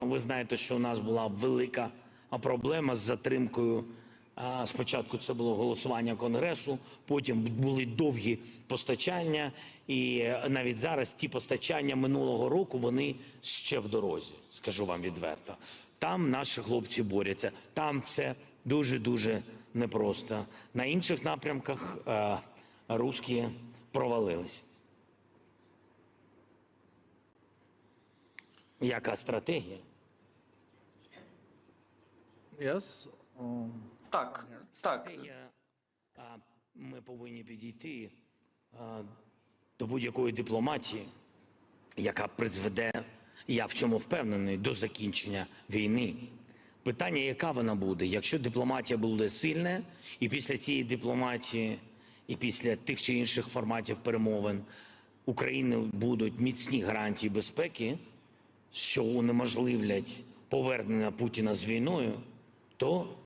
Ви знаєте, що у нас була велика проблема з затримкою. Спочатку це було голосування конгресу, потім були довгі постачання, і е, навіть зараз ті постачання минулого року вони ще в дорозі. Скажу вам відверто. Там наші хлопці борються. Там все дуже дуже непросто. На інших напрямках е, русські провалились. Яка стратегія? Yes. Um, Так, так. А, ми повинні підійти а, до будь-якої дипломатії, яка призведе, я в чому впевнений, до закінчення війни. Питання, яка вона буде? Якщо дипломатія буде сильна, і після цієї дипломатії, і після тих чи інших форматів перемовин України будуть міцні гарантії безпеки, що унеможливлять повернення Путіна з війною, то